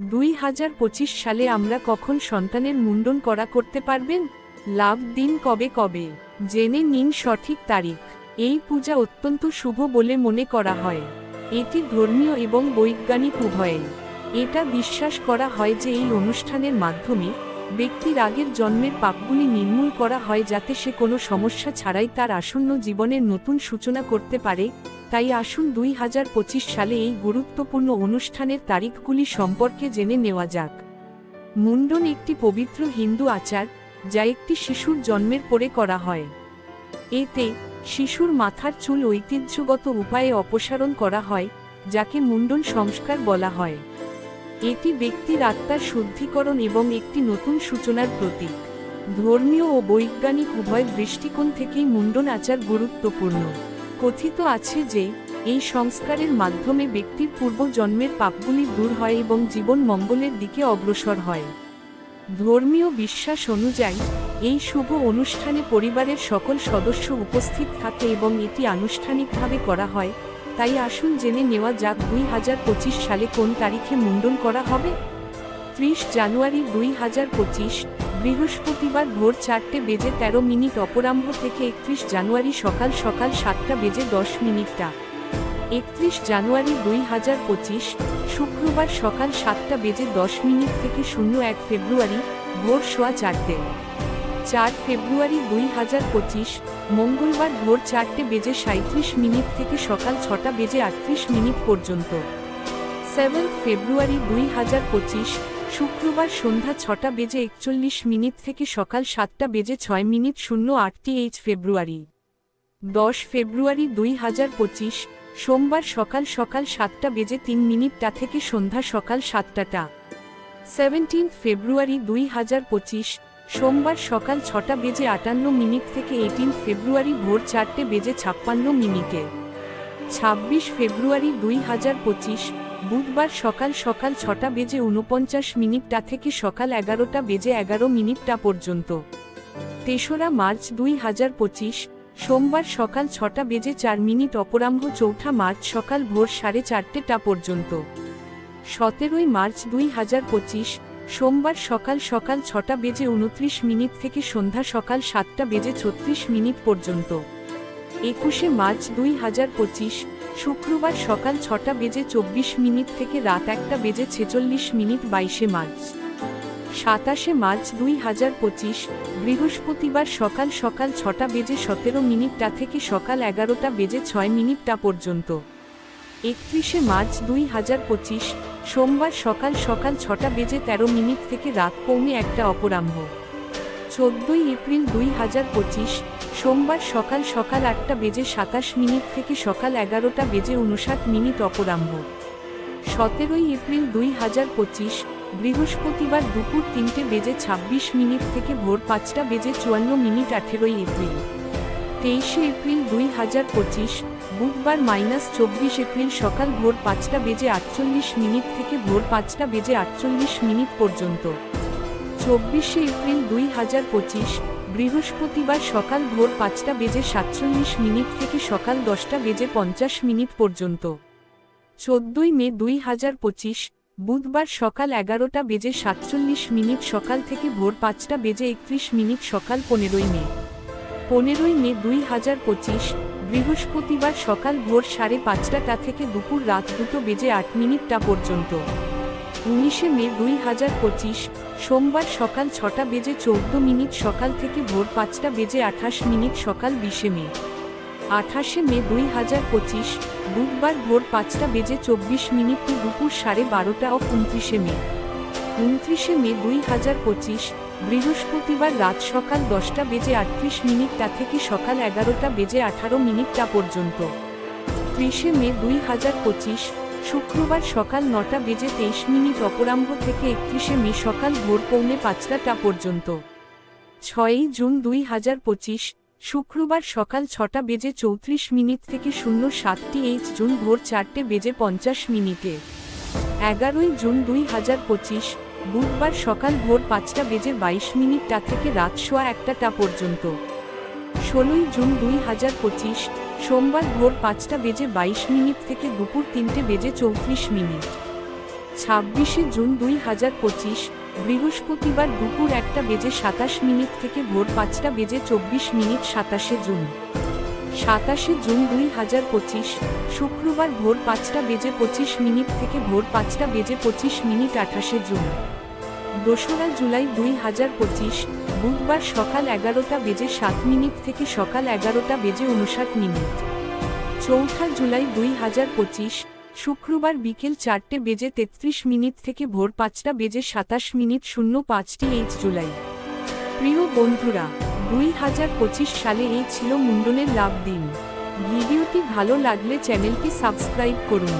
দুই হাজার পঁচিশ সালে আমরা কখন সন্তানের মুন্ডন করা করতে পারবেন? লাভ দিন কবে কবে? জেনে নিন সঠিক তারিখ। এই পূজা অত্যন্ত শুভ বলে মনে করা হয়। এটি ধর্মীয় এবং বৈজ্ঞানিক উভয়ে এটা বিশ্বাস করা হয় যে এই অনুষ্ঠানের মাধ্যমে ব্যক্তির আগের জন্মের পাপগুলি নির্মূল করা হয় যাতে সে কোনো সমস্যা ছাড়াই তার আসন্ন জীবনের নতুন সূচনা করতে পারে, তাই আসুন দুই হাজার পঁচিশ সালে এই গুরুত্বপূর্ণ অনুষ্ঠানের তারিখগুলি সম্পর্কে জেনে নেওয়া যাক। মুন্ডন একটি পবিত্র হিন্দু আচার, যা একটি শিশুর জন্মের পরে করা হয়। এতে শিশুর মাথার চুল ঐতিহ্যগত উপায়ে অপসারণ করা হয়, যাকে মুন্ডন সংস্কার বলা হয়। এটি ব্যক্তির আত্মার শুদ্ধিকরণ এবং একটি নতুন সূচনার প্রতীক। ধর্মীয় ও বৈজ্ঞানিক উভয় দৃষ্টিকোণ থেকেই মুন্ডন আচার গুরুত্বপূর্ণ। কথিত আছে যে, এই সংস্কারের মাধ্যমে ব্যক্তির পূর্বজন্মের পাপগুলি দূর হয় এবং জীবন মঙ্গলের দিকে অগ্রসর হয়। ধর্মীয় বিশ্বাস অনুযায়ী, এই শুভ অনুষ্ঠানে পরিবারের সকল সদস্য উপস্থিত থাকে এবং এটি আনুষ্ঠানিকভাবে করা হয় তাই আসুন জেনে নেওয়া যাক দুই হাজার পঁচিশ সালে কোন তারিখে মুন্ডন করা হবে? ত্রিশ জানুয়ারি দুই হাজার পঁচিশ, বৃহস্পতিবার ভোর চারটে বেজে তেরো মিনিট অপরাহ্ন থেকে একত্রিশ জানুয়ারি সকাল সকাল সাতটা বেজে দশ মিনিটটা। একত্রিশ জানুয়ারি দুই হাজার পঁচিশ, শুক্রবার সকাল সাতটা বেজে দশ মিনিট থেকে শূন্য এক ফেব্রুয়ারি, ভোর সোয়া চারটে। চার ফেব্রুয়ারি দুই হাজার পঁচিশ মঙ্গলবার ভোর চারটে বেজে সাঁত্রিশ মিনিট থেকে সকাল ছটা বেজে আটত্রিশ মিনিট পর্যন্ত। সেভেন্থ ফেব্রুয়ারি দুই হাজার পঁচিশ, শুক্রবার সন্ধ্যা ছটা বেজে একচল্লিশ মিনিট থেকে সকাল সাতটা বেজে ছয় মিনিট শূন্য আটটি এইচ ফেব্রুয়ারি। দশ ফেব্রুয়ারি দুই হাজার পঁচিশ, সোমবার সকাল সকাল সাতটা বেজে তিন মিনিটটা থেকে সন্ধ্যা সকাল সাতটাটা। সেভেন্টিন্থ ফেব্রুয়ারি দুই হাজার পঁচিশ সোমবার সকাল ছটা বেজে আটান্ন মিনিট থেকে এইটিন ফেব্রুয়ারি ভোর চারটে বেজে ছাপ্পান্ন মিনিটে। ছাব্বিশ ফেব্রুয়ারি দুই হাজার পঁচিশ, বুধবার সকাল সকাল ছটা বেজে উনপঞ্চাশ মিনিটটা থেকে সকাল এগারোটা বেজে এগারো মিনিটটা পর্যন্ত। তেসরা মার্চ দুই হাজার পঁচিশ, সোমবার সকাল ছটা বেজে চার মিনিট অপরাহ্ন চৌঠা মার্চ সকাল ভোর সাড়ে চারটেটা পর্যন্ত। সতেরোই মার্চ দুই হাজার পঁচিশ সোমবার সকাল সকাল ছটা বেজে উনত্রিশ মিনিট থেকে সন্ধ্যা সকাল সাতটা বেজে ছত্রিশ মিনিট পর্যন্ত। একুশে মার্চ দুই হাজার পঁচিশ, শুক্রবার সকাল ছটা বেজে চব্বিশ মিনিট থেকে রাত একটা বেজে ছেচল্লিশ মিনিট বাইশে মার্চ। সাতাশে মার্চ দুই হাজার পঁচিশ, বৃহস্পতিবার সকাল সকাল ছটা বেজে সতেরো মিনিটটা থেকে সকাল এগারোটা বেজে ছয় মিনিটটা পর্যন্ত। একত্রিশে মার্চ দুই হাজার পঁচিশ সোমবার সকাল সকাল ছটা বেজে তেরো মিনিট থেকে রাত পৌনে একটা অপরাহ্ন। চোদ্দই এপ্রিল দুই হাজার পঁচিশ, সোমবার সকাল সকাল আটটা বেজে সাতাশ মিনিট থেকে সকাল এগারোটা বেজে উনষাট মিনিট অপরাহ্ন। সতেরোই এপ্রিল দুই হাজার পঁচিশ, বৃহস্পতিবার দুপুর তিনটে বেজে ছাব্বিশ মিনিট থেকে ভোর পাঁচটা বেজে চুয়ান্ন মিনিট আঠেরোই এপ্রিল। তেইশে এপ্রিল দুই হাজার পঁচিশ বুধবার মাইনাস চব্বিশ এপ্রিল সকাল ভোর পাঁচটা বেজে আটচল্লিশ মিনিট থেকে ভোর পাঁচটা বেজে আটচল্লিশ মিনিট পর্যন্ত। চব্বিশে এপ্রিল দুই হাজার পঁচিশ, বৃহস্পতিবার সকাল ভোর পাঁচটা বেজে সাতচল্লিশ মিনিট থেকে সকাল দশটা বেজে পঞ্চাশ মিনিট পর্যন্ত। চোদ্দই মে দুই হাজার পঁচিশ, বুধবার সকাল এগারোটা বেজে সাতচল্লিশ মিনিট সকাল থেকে ভোর পাঁচটা বেজে একত্রিশ মিনিট সকাল পনেরোই মে। পনেরোই মে দুই হাজার পঁচিশ বৃহস্পতিবার সকাল ভোর সাড়ে পাঁচটাটা থেকে দুপুর রাত দুটো বেজে আট মিনিটটা পর্যন্ত। উনিশে মে দুই হাজার পঁচিশ, সোমবার সকাল ছটা বেজে চৌদ্দ মিনিট সকাল থেকে ভোর পাঁচটা বেজে আঠাশ মিনিট সকাল বিশে মে। আঠাশে মে দুই হাজার পঁচিশ, বুধবার ভোর পাঁচটা বেজে চব্বিশ মিনিট দুপুর সাড়ে বারোটা ও উনত্রিশে মে। উনত্রিশে মে দুই হাজার পঁচিশ বৃহস্পতিবার রাত সকাল দশটা বেজে আটত্রিশ মিনিটটা থেকে সকাল এগারোটা বেজে আঠারো মিনিটটা পর্যন্ত। ত্রিশে মে দুই হাজার পঁচিশ, শুক্রবার সকাল নটা বেজে তেইশ মিনিট অপরাহ্ন থেকে একত্রিশে মে সকাল ভোর পৌনে পাঁচটাটা পর্যন্ত। ছয়ই জুন দুই হাজার পঁচিশ, শুক্রবার সকাল ছটা বেজে চৌত্রিশ মিনিট থেকে শূন্য সাতটি এইচ জুন ভোর চারটে বেজে পঞ্চাশ মিনিটে। এগারোই জুন দুই হাজার পঁচিশ বুধবার সকাল ভোর পাঁচটা বেজে বাইশ মিনিটটা থেকে রাত সোয়া একটাটা পর্যন্ত। ষোলোই জুন দুই হাজার পঁচিশ, সোমবার ভোর পাঁচটা বেজে বাইশ মিনিট থেকে দুপুর তিনটে বেজে চৌত্রিশ মিনিট। ছাব্বিশে জুন দুই হাজার পঁচিশ, বৃহস্পতিবার দুপুর একটা বেজে সাতাশ মিনিট থেকে ভোর পাঁচটা বেজে চব্বিশ মিনিট সাতাশে জুন। সাতাশে জুন দুই হাজার পঁচিশ, শুক্রবার ভোর পাঁচটা বেজে পঁচিশ মিনিট থেকে ভোর পাঁচটা বেজে পঁচিশ মিনিট আঠাশে জুন। দোসরা জুলাই দুই হাজার পঁচিশ, বুধবার সকাল এগারোটা বেজে সাত মিনিট থেকে সকাল এগারোটা বেজে উনষাট মিনিট। চৌঠা জুলাই দুই হাজার পঁচিশ, শুক্রবার বিকেল চারটে বেজে তেত্রিশ মিনিট থেকে ভোর পাঁচটা বেজে সাতাশ মিনিট শূন্য পাঁচটি এইচ জুলাই। প্রিয় বন্ধুরা, দুই হাজার পঁচিশ সালে এই ছিল মুন্ডনের লাভ দিন। ভিডিওটি ভালো লাগলে চ্যানেলটি সাবস্ক্রাইব করুন।